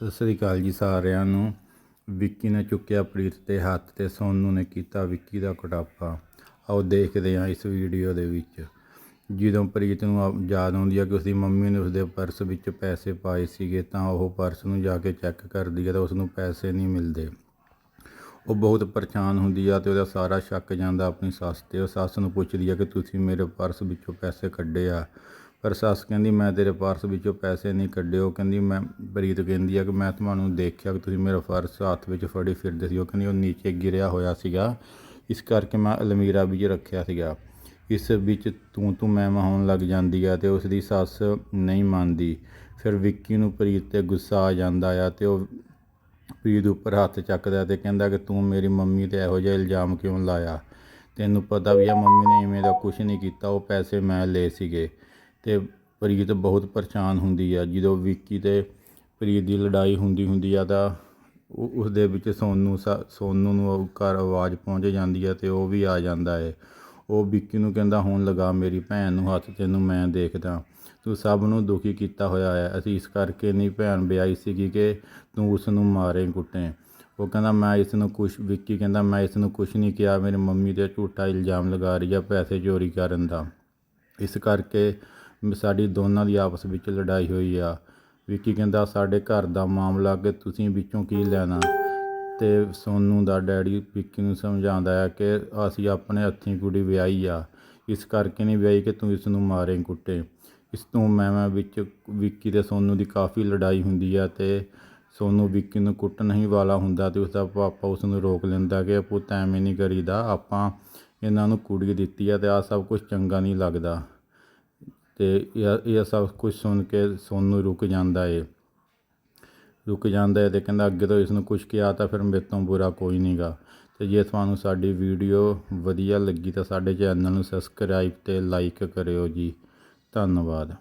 ਸਤਿ ਸ੍ਰੀ ਅਕਾਲ ਜੀ ਸਾਰਿਆਂ ਨੂੰ। ਵਿੱਕੀ ਨੇ ਚੁੱਕਿਆ ਪ੍ਰੀਤ ਦੇ ਹੱਥ ਤੇ, ਸੋਨੂ ਨੇ ਕੀਤਾ ਵਿੱਕੀ ਦਾ ਕੁਟਾਪਾ। ਆਓ ਦੇਖਦੇ ਹਾਂ ਇਸ ਵੀਡੀਓ ਦੇ ਵਿੱਚ। ਜਦੋਂ ਪ੍ਰੀਤ ਨੂੰ ਯਾਦ ਆਉਂਦੀ ਹੈ ਕਿ ਉਸਦੀ ਮੰਮੀ ਨੇ ਉਸਦੇ ਪਰਸ ਵਿੱਚ ਪੈਸੇ ਪਾਏ ਸੀਗੇ, ਤਾਂ ਉਹ ਪਰਸ ਨੂੰ ਜਾ ਕੇ ਚੈੱਕ ਕਰਦੀ ਹੈ ਤਾਂ ਉਸ ਨੂੰ ਪੈਸੇ ਨਹੀਂ ਮਿਲਦੇ। ਉਹ ਬਹੁਤ ਪਰੇਸ਼ਾਨ ਹੁੰਦੀ ਆ ਤੇ ਉਹਦਾ ਸਾਰਾ ਸ਼ੱਕ ਜਾਂਦਾ ਆਪਣੀ ਸੱਸ ਤੇ। ਉਹ ਸੱਸ ਨੂੰ ਪੁੱਛਦੀ ਆ ਕਿ ਤੁਸੀਂ ਮੇਰੇ ਪਰਸ ਵਿੱਚੋਂ ਪੈਸੇ ਕੱਢੇ ਆ? ਪਰ ਸੱਸ ਕਹਿੰਦੀ, ਮੈਂ ਤੇਰੇ ਪਰਸ ਵਿੱਚੋਂ ਪੈਸੇ ਨਹੀਂ ਕੱਢੇ ਉਹ ਕਹਿੰਦੀ, ਮੈਂ ਪ੍ਰੀਤ ਕਹਿੰਦੀ ਆ ਕਿ ਮੈਂ ਤੁਹਾਨੂੰ ਦੇਖਿਆ ਕਿ ਤੁਸੀਂ ਮੇਰਾ ਪਰਸ ਹੱਥ ਵਿੱਚ ਫੜੀ ਫਿਰਦੇ ਸੀ। ਉਹ ਕਹਿੰਦੀ, ਉਹ ਨੀਚੇ ਗਿਰਿਆ ਹੋਇਆ ਸੀਗਾ। ਇਸ ਕਰਕੇ ਮੈਂ ਅਲਮੀਰਾ ਵਿੱਚ ਰੱਖਿਆ ਸੀਗਾ। ਇਸ ਵਿੱਚ ਤੂੰ ਤੂੰ ਮੈਂ ਮਹਾਉਣ ਲੱਗ ਜਾਂਦੀ ਆ ਤੇ ਉਸ ਦੀ ਸੱਸ ਨਹੀਂ ਮੰਨਦੀ। ਫਿਰ ਵਿੱਕੀ ਨੂੰ ਪ੍ਰੀਤ ਤੇ ਗੁੱਸਾ ਆ ਜਾਂਦਾ ਆ ਤੇ ਉਹ ਪ੍ਰੀਤ ਉੱਪਰ ਹੱਥ ਚੱਕਦਾ ਤੇ ਕਹਿੰਦਾ ਕਿ ਤੂੰ ਮੇਰੀ ਮੰਮੀ ਤੇ ਇਹੋ ਜਿਹਾ ਇਲਜ਼ਾਮ ਕਿਉਂ ਲਾਇਆ? ਤੈਨੂੰ ਪਤਾ ਵੀ ਆ, ਮੰਮੀ ਨੇ ਇਵੇਂ ਦਾ ਕੁਝ ਨਹੀਂ ਕੀਤਾ। ਉਹ ਪੈਸੇ ਮੈਂ ਲਏ ਸੀਗੇ। ਤੇ ਪ੍ਰੀਤ ਬਹੁਤ ਪਰੇਸ਼ਾਨ ਹੁੰਦੀ ਆ। ਜਦੋਂ ਵਿੱਕੀ ਤੇ ਪ੍ਰੀਤ ਦੀ ਲੜਾਈ ਹੁੰਦੀ ਹੁੰਦੀ ਆ ਤਾਂ ਉਹ ਉਸਦੇ ਵਿੱਚ ਸੋਨੂੰ ਸਾ- ਸੋਨੂੰ ਨੂੰ ਘਰ ਆਵਾਜ਼ ਪਹੁੰਚ ਜਾਂਦੀ ਹੈ ਅਤੇ ਉਹ ਵੀ ਆ ਜਾਂਦਾ ਹੈ ਉਹ ਵਿੱਕੀ ਨੂੰ ਕਹਿੰਦਾ, ਹੁਣ ਲਗਾ ਮੇਰੀ ਭੈਣ ਨੂੰ ਹੱਥ, ਤੈਨੂੰ ਮੈਂ ਦੇਖਦਾ। ਤੂੰ ਸਭ ਨੂੰ ਦੁਖੀ ਕੀਤਾ ਹੋਇਆ ਹੈ ਅਸੀਂ ਇਸ ਕਰਕੇ ਨਹੀਂ ਭੈਣ ਵਿਆਹੀ ਸੀਗੀ ਕਿ ਤੂੰ ਉਸ ਨੂੰ ਮਾਰੇ ਕੁੱਟੇ। ਉਹ ਕਹਿੰਦਾ, ਮੈਂ ਇਸ ਨੂੰ ਕੁਛ ਵਿੱਕੀ ਕਹਿੰਦਾ, ਮੈਂ ਇਸ ਨੂੰ ਕੁਛ ਨਹੀਂ ਕਿਹਾ। ਮੇਰੇ ਮੰਮੀ ਤੇ ਝੂਠਾ ਇਲਜ਼ਾਮ ਲਗਾ ਰਹੀ ਆ ਪੈਸੇ ਚੋਰੀ ਕਰਨ ਦਾ। ਇਸ ਕਰਕੇ ਸਾਡੀ ਦੋਨਾਂ ਦੀ ਆਪਸ ਵਿੱਚ ਲੜਾਈ ਹੋਈ ਆ। ਵਿੱਕੀ ਕਹਿੰਦਾ, ਸਾਡੇ ਘਰ ਦਾ ਮਾਮਲਾ ਕਿ ਤੁਸੀਂ ਵਿੱਚੋਂ ਕੀ ਲੈਣਾ? ਤੇ ਸੋਨੂ ਦਾ ਡੈਡੀ ਵਿੱਕੀ ਨੂੰ ਸਮਝਾਉਂਦਾ ਹੈ ਕਿ ਅਸੀਂ ਆਪਣੇ ਹੱਥੀਂ ਕੁੜੀ ਵਿਆਹੀ ਆ। ਇਸ ਕਰਕੇ ਨਹੀਂ ਵਿਆਹੀ ਕਿ ਤੂੰ ਇਸ ਨੂੰ ਮਾਰੇ ਕੁੱਟੇ। ਇਸ ਤੋਂ ਮੈਂ ਮੈਂ ਵਿੱਚ ਵਿੱਕੀ ਤੇ ਸੋਨੂ ਦੀ ਕਾਫੀ ਲੜਾਈ ਹੁੰਦੀ ਆ ਤੇ ਸੋਨੂ ਵਿੱਕੀ ਨੂੰ ਕੁੱਟਣ ਹੀ ਵਾਲਾ ਹੁੰਦਾ ਤੇ ਉਸਦਾ ਪਾਪਾ ਉਸ ਨੂੰ ਰੋਕ ਲੈਂਦਾ ਕਿ ਪੁੱਤ, ਐਵੇਂ ਨਹੀਂ ਕਰੀਦਾ, ਆਪਾਂ ਇਹਨਾਂ ਨੂੰ ਕੁੜੀ ਦਿੱਤੀ ਆ ਤੇ ਆ ਸਭ ਕੁਝ ਚੰਗਾ ਨਹੀਂ ਲੱਗਦਾ। ਤੇ ਇਹ ਇਹ ਸਭ ਕੁਝ ਸੁਣ ਕੇ ਸੋਨੂ ਰੁਕ ਜਾਂਦਾ ਏ। ਰੁਕ ਜਾਂਦਾ ਏ ਤੇ ਕਹਿੰਦਾ ਅੱਗੇ ਤੋਂ ਇਸ ਨੂੰ ਕੁਝ ਕਿਹਾ ਤਾਂ ਫਿਰ ਮੇਰੇ ਤੋਂ ਬੁਰਾ ਕੋਈ ਨਹੀਂਗਾ ਤੇ ਜੇ ਤੁਹਾਨੂੰ ਸਾਡੀ ਵੀਡੀਓ ਵਧੀਆ ਲੱਗੀ ਤਾਂ ਸਾਡੇ ਚੈਨਲ ਨੂੰ ਸਬਸਕ੍ਰਾਈਬ ਤੇ ਲਾਈਕ ਕਰਿਓ ਜੀ। ਧੰਨਵਾਦ।